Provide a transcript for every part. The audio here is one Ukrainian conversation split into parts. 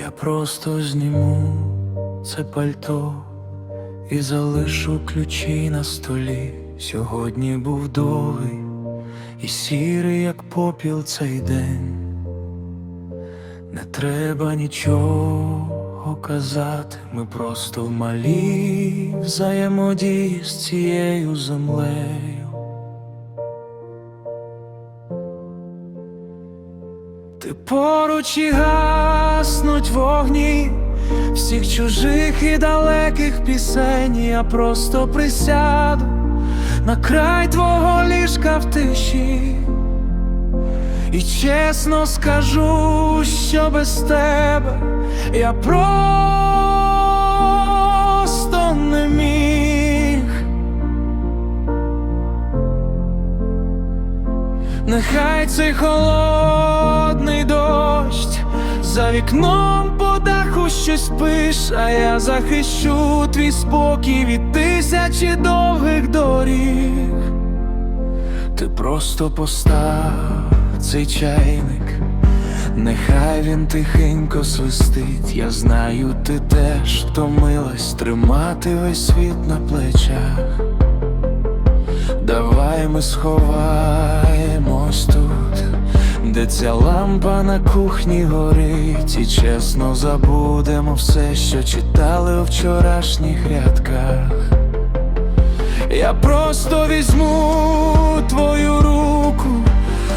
Я просто зніму це пальто і залишу ключі на столі. Сьогодні був довгий і сірий, як попіл цей день. Не треба нічого казати, ми просто в малій взаємодії з цією землею. Ти поруч і гаснуть вогні всіх чужих і далеких пісень. Я просто присяду на край твого ліжка в тиші. І чесно скажу, що без тебе я просто не міг. Нехай цей холодний дощ за вікном по даху щось пише, а я захищу твій спокій від тисячі довгих доріг. Ти просто постав цей чайник, нехай він тихенько свистить. Я знаю, ти теж втомилась тримати весь світ на плечах. Давай ми сховаємось тут, де ця лампа на кухні горить, і чесно забудемо все, що читали у вчорашніх рядках. Я просто візьму твою руку,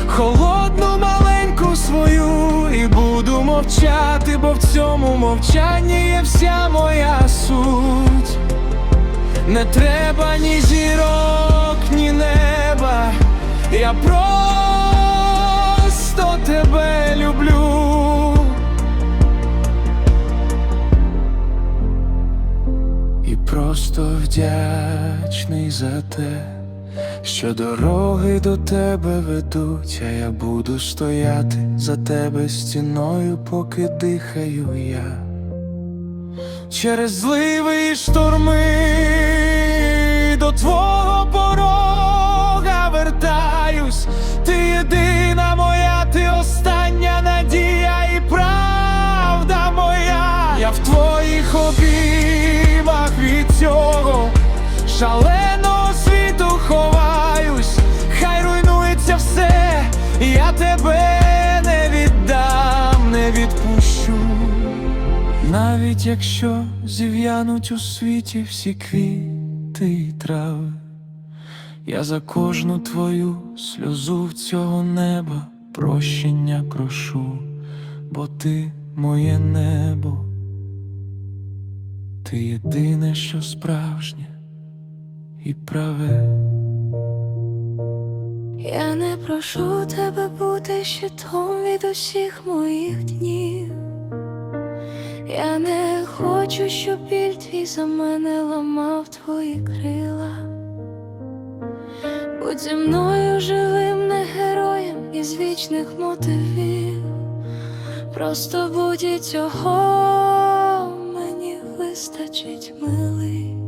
холодну маленьку свою, і буду мовчати, бо в цьому мовчанні є вся моя суть. Не треба ні зірок, ні неба. Я просто вдячний за те, що дороги до тебе ведуть, а я буду стояти за тебе стіною, поки дихаю я. Через зливи і шторми до твого порога вертаюсь. Ти єдина моя, ти остання надія і правда моя. Я в твоїх обіймах від цього шаленого світу ховаюсь. Хай руйнується все, я тебе не віддам, не відпущу. Навіть якщо зів'януть у світі всі квіти і трави, я за кожну твою сльозу в цього неба прощення прошу, бо ти моє небо, ти єдине, що справжнє і праве. Я не прошу тебе бути щитом від усіх моїх днів. Я не хочу, щоб біль твій за мене ламав твої крила. Будь зі мною живим, не героєм із вічних мотивів. Просто будь і цього мені вистачить милий.